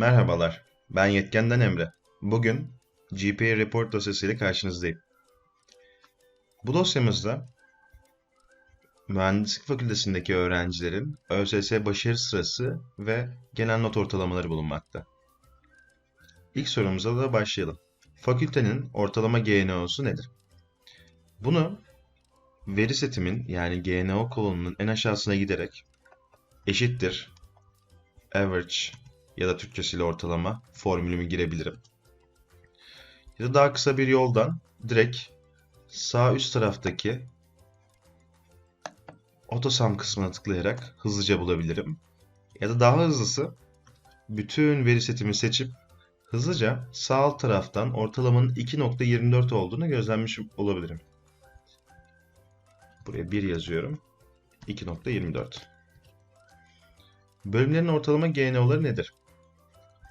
Merhabalar, ben Yetkenden Emre. Bugün GPA Report dosyasıyla karşınızdayım. Bu dosyamızda Mühendislik Fakültesindeki öğrencilerin ÖSS başarı sırası ve genel not ortalamaları bulunmakta. İlk sorumuza da başlayalım. Fakültenin ortalama GNO'su nedir? Bunu veri setimin yani GNO kolonunun en aşağısına giderek eşittir average ya da Türkçesiyle ortalama formülümü girebilirim. Ya da daha kısa bir yoldan direkt sağ üst taraftaki AutoSum kısmına tıklayarak hızlıca bulabilirim. Ya da daha hızlısı bütün veri setimi seçip hızlıca sağ alt taraftan ortalamanın 2.24 olduğunu gözlenmiş olabilirim. Buraya 1 yazıyorum. 2.24. Bölümlerin ortalama GNO'ları nedir?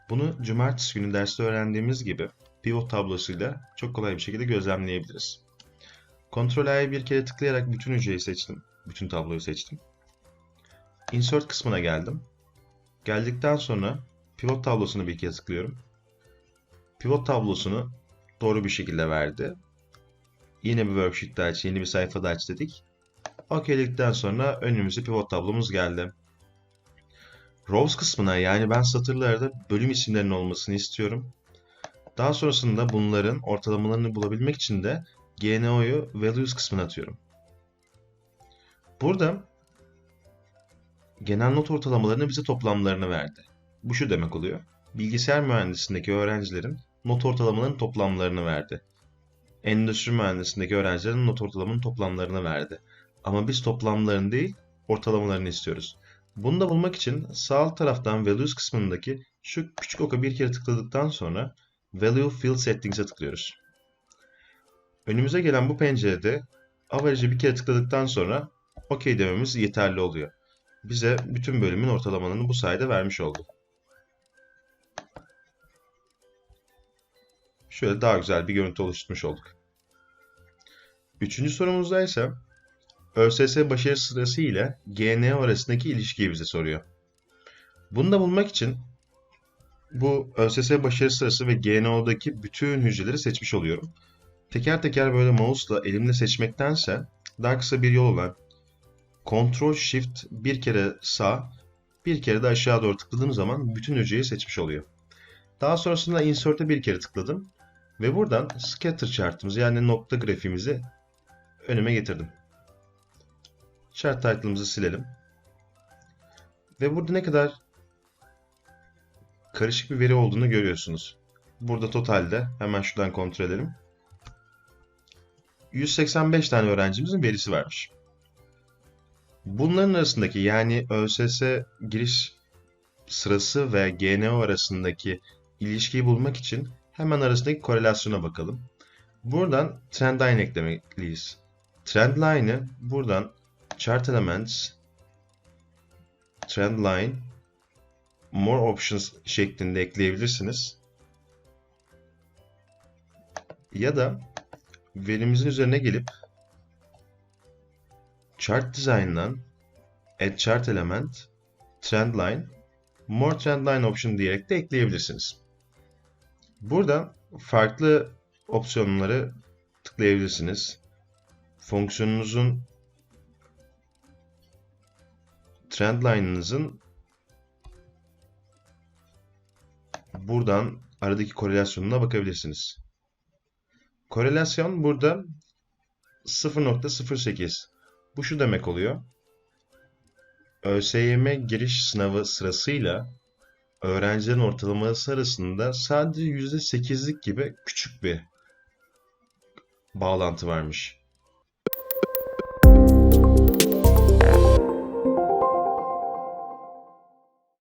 Bunu cumartesi günü derste öğrendiğimiz gibi pivot tablosuyla çok kolay bir şekilde gözlemleyebiliriz. Ctrl A'ya bir kere tıklayarak bütün hücreyi seçtim. Bütün tabloyu seçtim. Insert kısmına geldim. Geldikten sonra pivot tablosunu bir kere tıklıyorum. Pivot tablosunu doğru bir şekilde verdi. Yine bir worksheet aç, yeni bir sayfada aç dedik. OK'likten sonra önümüze pivot tablomuz geldi. Rows kısmına yani ben satırlarda bölüm isimlerinin olmasını istiyorum. Daha sonrasında bunların ortalamalarını bulabilmek için de GNO'yu values kısmına atıyorum. Burada genel not ortalamalarını bize toplamlarını verdi. Bu şu demek oluyor. Bilgisayar mühendisliğindeki öğrencilerin not ortalamalarının toplamlarını verdi. Endüstri mühendisliğindeki öğrencilerin not ortalamanın toplamlarını verdi. Ama biz toplamlarını değil, ortalamalarını istiyoruz. Bunu da bulmak için sağ alt taraftan Values kısmındaki şu küçük oka bir kere tıkladıktan sonra Value Field Settings'e tıklıyoruz. Önümüze gelen bu pencerede Average'e bir kere tıkladıktan sonra OK dememiz yeterli oluyor. Bize bütün bölümün ortalamalarını bu sayede vermiş oldu. Şöyle daha güzel bir görüntü oluşturmuş olduk. Üçüncü sorumuzda ise ÖSS başarı sırası ile GNO arasındaki ilişkiyi bize soruyor. Bunu da bulmak için bu ÖSS başarı sırası ve GNO'daki bütün hücreleri seçmiş oluyorum. Teker teker böyle mouse'la elimle seçmektense daha kısa bir yol olan Ctrl Shift bir kere sağ, bir kere de aşağı doğru tıkladığım zaman bütün hücreyi seçmiş oluyor. Daha sonrasında Insert'e bir kere tıkladım ve buradan Scatter chart'ımızı yani nokta grafiğimizi önüme getirdim. Chart title'ımızı silelim. Ve burada ne kadar karışık bir veri olduğunu görüyorsunuz. Burada totalde hemen şuradan kontrol edelim. 185 tane öğrencimizin verisi varmış. Bunların arasındaki yani ÖSS giriş sırası ve GNO arasındaki ilişkiyi bulmak için hemen arasındaki korelasyona bakalım. Buradan trendline eklemeliyiz. Trendline'ı buradan chart elements trendline more options şeklinde ekleyebilirsiniz. Ya da verimizin üzerine gelip chart design'dan add chart element trendline more trendline option diyerek de ekleyebilirsiniz. Burada farklı opsiyonları tıklayabilirsiniz. Fonksiyonunuzun trendline'ınızın buradan aradaki korelasyonuna bakabilirsiniz. Korelasyon burada 0.08. Bu şu demek oluyor. ÖSYM giriş sınavı sırasıyla öğrencilerin ortalaması arasında sadece %8'lik gibi küçük bir bağlantı varmış.